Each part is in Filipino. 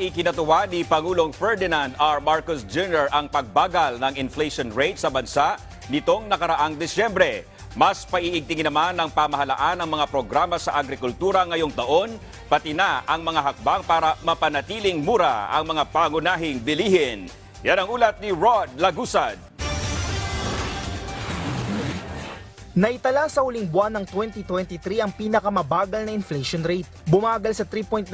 Ikinatuwa ni Pangulong Ferdinand R. Marcos Jr. ang pagbagal ng inflation rate sa bansa nitong nakaraang Disyembre. Mas paiigtingin naman ng pamahalaan ang mga programa sa agrikultura ngayong taon, pati na ang mga hakbang para mapanatiling mura ang mga pangunahing bilihin. Yan ang ulat ni Rod Lagusad. Naitala sa uling buwan ng 2023 ang pinakamabagal na inflation rate. Bumagal sa 3.9%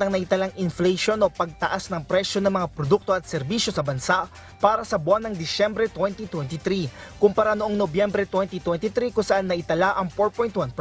ang naitalang inflation o pagtaas ng presyo ng mga produkto at serbisyo sa bansa para sa buwan ng Disyembre 2023 kumpara noong Nobyembre 2023 kung saan naitala ang 4.1%.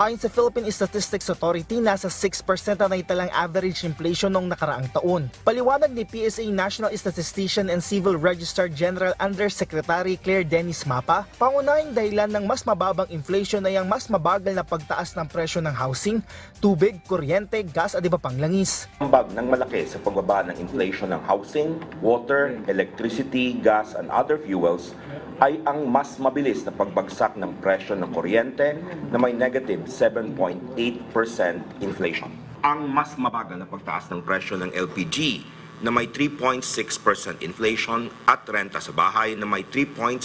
Ayon sa Philippine Statistics Authority, nasa 6% ang naitalang average inflation noong nakaraang taon. Paliwanag ni PSA National Statistician and Civil Registrar General Undersecretary Claire Dennis Mapa, pangunahing dahilan ng mas mababang inflation ay ang mas mabagal na pagtaas ng presyo ng housing, tubig, kuryente, gas at iba pang langis. ambag ng malaki sa pagbaba ng inflation ng housing, water, electricity, gas, and other fuels ay ang mas mabilis na pagbagsak ng presyo ng kuryente na may negative 7.8% inflation. Ang mas mabagal na pagtaas ng presyo ng LPG na may 3.6% inflation at renta sa bahay na may 3.7%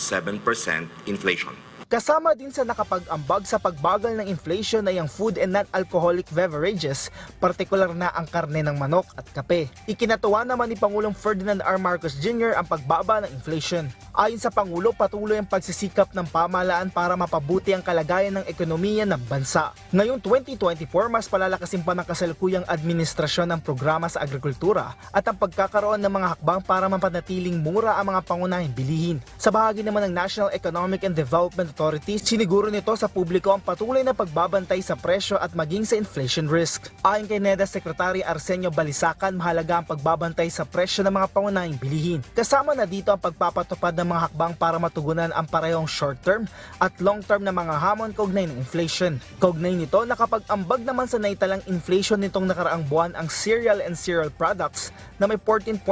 inflation. Kasama din sa nakapag-ambag sa pagbagal ng inflation ay ang food and non-alcoholic beverages, partikular na ang karne ng manok at kape. Ikinatuwa naman ni Pangulong Ferdinand R. Marcos Jr. ang pagbaba ng inflation. Ayon sa Pangulo, patuloy ang pagsisikap ng pamahalaan para mapabuti ang kalagayan ng ekonomiya ng bansa. Ngayong 2024, mas palalakasin pa ng kasalukuyang administrasyon ng programa sa agrikultura at ang pagkakaroon ng mga hakbang para mapanatiling mura ang mga pangunahing bilihin. Sa bahagi naman ng National Economic and Development Authority, siniguro nito sa publiko ang patuloy na pagbabantay sa presyo at maging sa inflation risk. Ayon kay NEDA Secretary Arsenio Balisacan, mahalaga ang pagbabantay sa presyo ng mga pangunahing bilihin. Kasama na dito ang pagpapatupad ng mga hakbang para matugunan ang parehong short-term at long-term na mga hamon kaugnay ng inflation. Kaugnay nito, nakapag-ambag naman sa naitalang inflation nitong nakaraang buwan ang cereal and cereal products na may 14.6%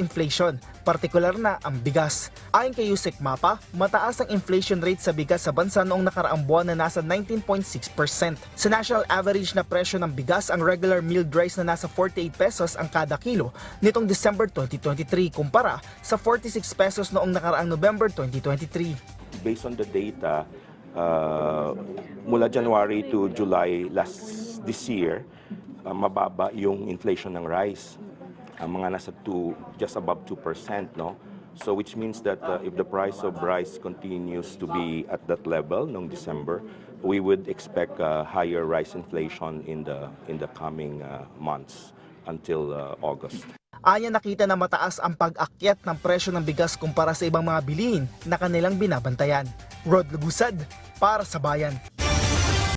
inflation, partikular na ang bigas. Ayon kay Yusek Mapa, mataas ang inflation rate sa bigas sa bansa noong nakaraang buwan na nasa 19.6%. Sa national average na presyo ng bigas, ang regular milled rice na nasa 48 pesos ang kada kilo nitong December 2023 kumpara sa 46 pesos noong nakaraang November 2023. based on the data, uh, mula January to July last this year, uh, mababa yung inflation ng rice. Ang mga nasa 2, just above 2%, no? So which means that uh, if the price of rice continues to be at that level noong December, we would expect uh, higher rice inflation in the in the coming uh, months until uh, August. Anya nakita na mataas ang pag-akyat ng presyo ng bigas kumpara sa ibang mga bilihin na kanilang binabantayan. Rod Lugusad para sa bayan.